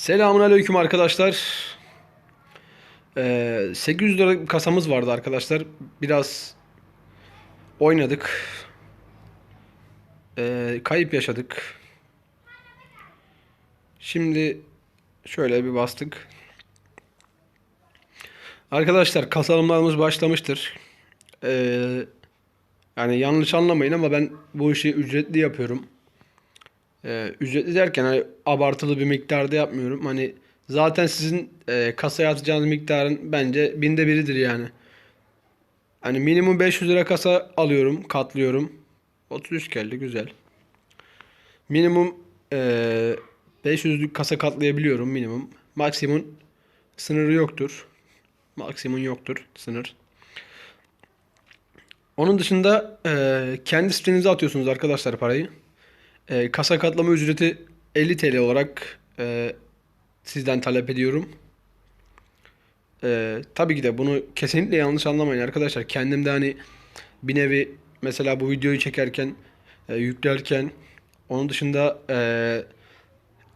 Selamun aleyküm arkadaşlar. Ee, 800 lira kasamız vardı arkadaşlar. Biraz oynadık. Ee, kayıp yaşadık. Şimdi şöyle bir bastık. Arkadaşlar kasalımlarımız başlamıştır. Ee, yani yanlış anlamayın ama ben bu işi ücretli yapıyorum. Ee, ücretli derken hani abartılı bir miktarda yapmıyorum. Hani zaten sizin e, kasaya atacağınız miktarın bence binde biridir yani. Hani minimum 500 lira kasa alıyorum, katlıyorum. 33 geldi güzel. Minimum e, 500 kasa katlayabiliyorum minimum. Maksimum sınırı yoktur. Maksimum yoktur sınır. Onun dışında e, kendi sitenize atıyorsunuz arkadaşlar parayı. E, kasa katlama ücreti 50 TL olarak e, sizden talep ediyorum. E, tabii ki de bunu kesinlikle yanlış anlamayın arkadaşlar. Kendim de hani bir nevi mesela bu videoyu çekerken, e, yüklerken, onun dışında e,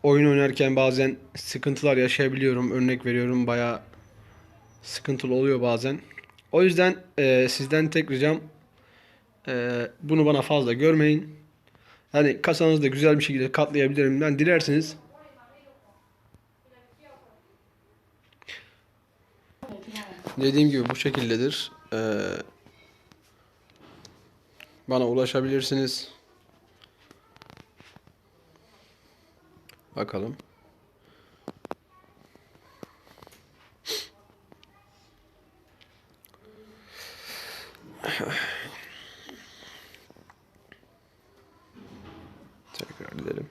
oyun oynarken bazen sıkıntılar yaşayabiliyorum. Örnek veriyorum bayağı sıkıntılı oluyor bazen. O yüzden e, sizden tek ricam e, bunu bana fazla görmeyin. Hani kasanızda güzel bir şekilde katlayabilirim. Ben dilerseniz dediğim gibi bu şekildedir. Ee, bana ulaşabilirsiniz. Bakalım. Tekrar edelim.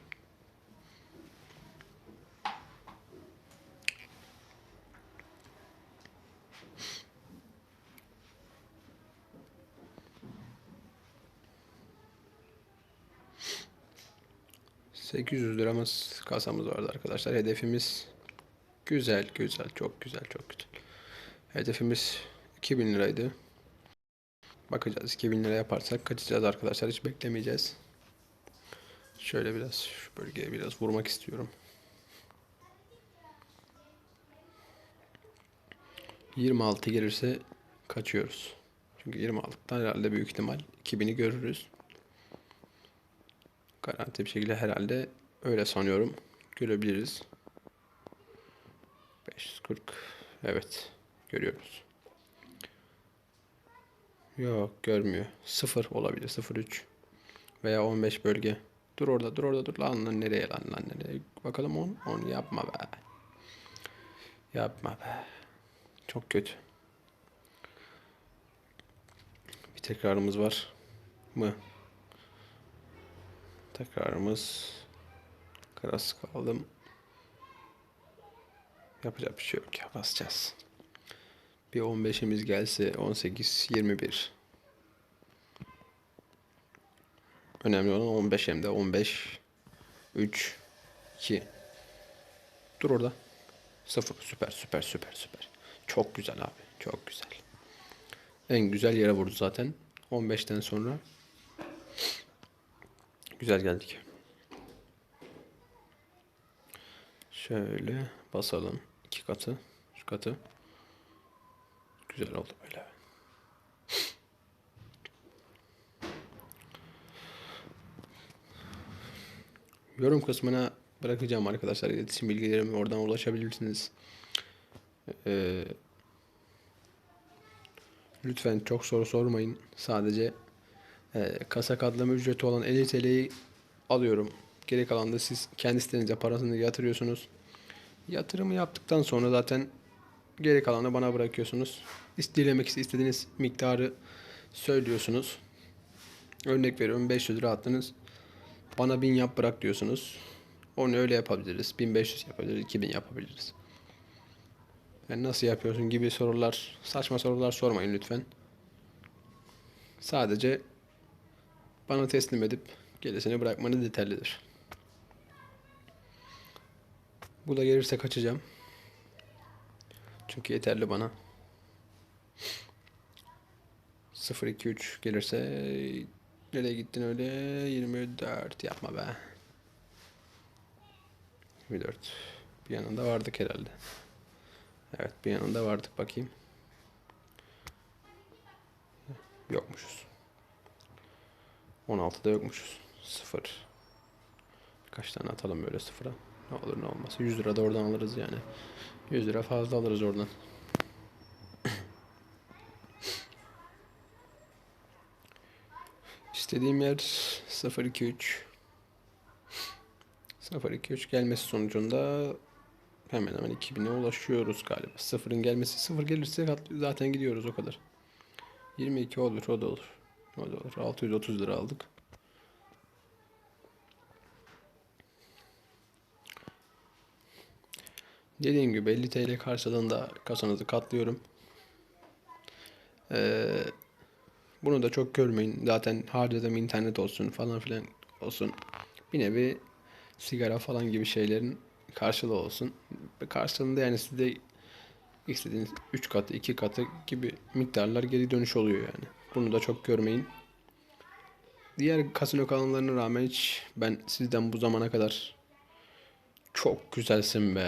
...800 liramız kasamız vardı arkadaşlar. Hedefimiz... ...güzel, güzel, çok güzel, çok güzel. Hedefimiz 2000 liraydı. Bakacağız 2000 lira yaparsak kaçacağız arkadaşlar. Hiç beklemeyeceğiz. Şöyle biraz şu bölgeye biraz vurmak istiyorum. 26 gelirse kaçıyoruz. Çünkü 26'dan herhalde büyük ihtimal 2000'i görürüz. Garanti bir şekilde herhalde öyle sanıyorum. Görebiliriz. 540 evet görüyoruz. Yok görmüyor. 0 olabilir. 03 veya 15 bölge. Dur orada dur orada dur lan lan nereye lan lan nereye. Bakalım 10 10 yapma be. Yapma be. Çok kötü. Bir tekrarımız var mı? Tekrarımız kararsız kaldım. Yapacak bir şey yok ya basacağız. Bir 15'imiz gelse 18 21. Önemli olan 15 hem de 15 3 2 Dur orada. 0 süper süper süper süper. Çok güzel abi. Çok güzel. En güzel yere vurdu zaten. 15'ten sonra. Güzel geldik. Şöyle basalım. iki katı. Şu katı. Güzel oldu böyle. Yorum kısmına bırakacağım arkadaşlar iletişim bilgilerimi oradan ulaşabilirsiniz. Ee, lütfen çok soru sormayın. Sadece e, kasa kadlama ücreti olan 50 TL'yi alıyorum. Geri kalan da siz kendi sitenize parasını yatırıyorsunuz. Yatırımı yaptıktan sonra zaten geri kalanı bana bırakıyorsunuz. İstemek istediğiniz miktarı söylüyorsunuz. Örnek veriyorum 500 lira attınız. Bana 1000 yap bırak diyorsunuz. Onu öyle yapabiliriz. 1500 yapabiliriz, 2000 yapabiliriz. Yani nasıl yapıyorsun gibi sorular, saçma sorular sormayın lütfen. Sadece bana teslim edip gerisini bırakmanız yeterlidir. Bu da gelirse kaçacağım. Çünkü yeterli bana. 0 2 3 gelirse nereye gittin öyle 24 yapma be. 24 Bir yanında vardık herhalde. Evet bir yanında vardık bakayım. Yokmuşuz. 16'da yokmuşuz. Sıfır. Kaç tane atalım böyle sıfıra. Ne olur ne olmaz. 100 lira da oradan alırız yani. 100 lira fazla alırız oradan. İstediğim yer 023. 023 gelmesi sonucunda hemen hemen 2000'e ulaşıyoruz galiba. Sıfırın gelmesi sıfır gelirse zaten gidiyoruz o kadar. 22 olur o da olur. O da olur. 630 lira aldık. Dediğim gibi 50 TL karşılığında kasanızı katlıyorum. Ee, bunu da çok görmeyin. Zaten harcadığım internet olsun falan filan olsun. Bir nevi sigara falan gibi şeylerin karşılığı olsun. Karşılığında yani size istediğiniz 3 katı, 2 katı gibi miktarlar geri dönüş oluyor yani. Bunu da çok görmeyin. Diğer kasino kanallarına rağmen hiç ben sizden bu zamana kadar çok güzelsin be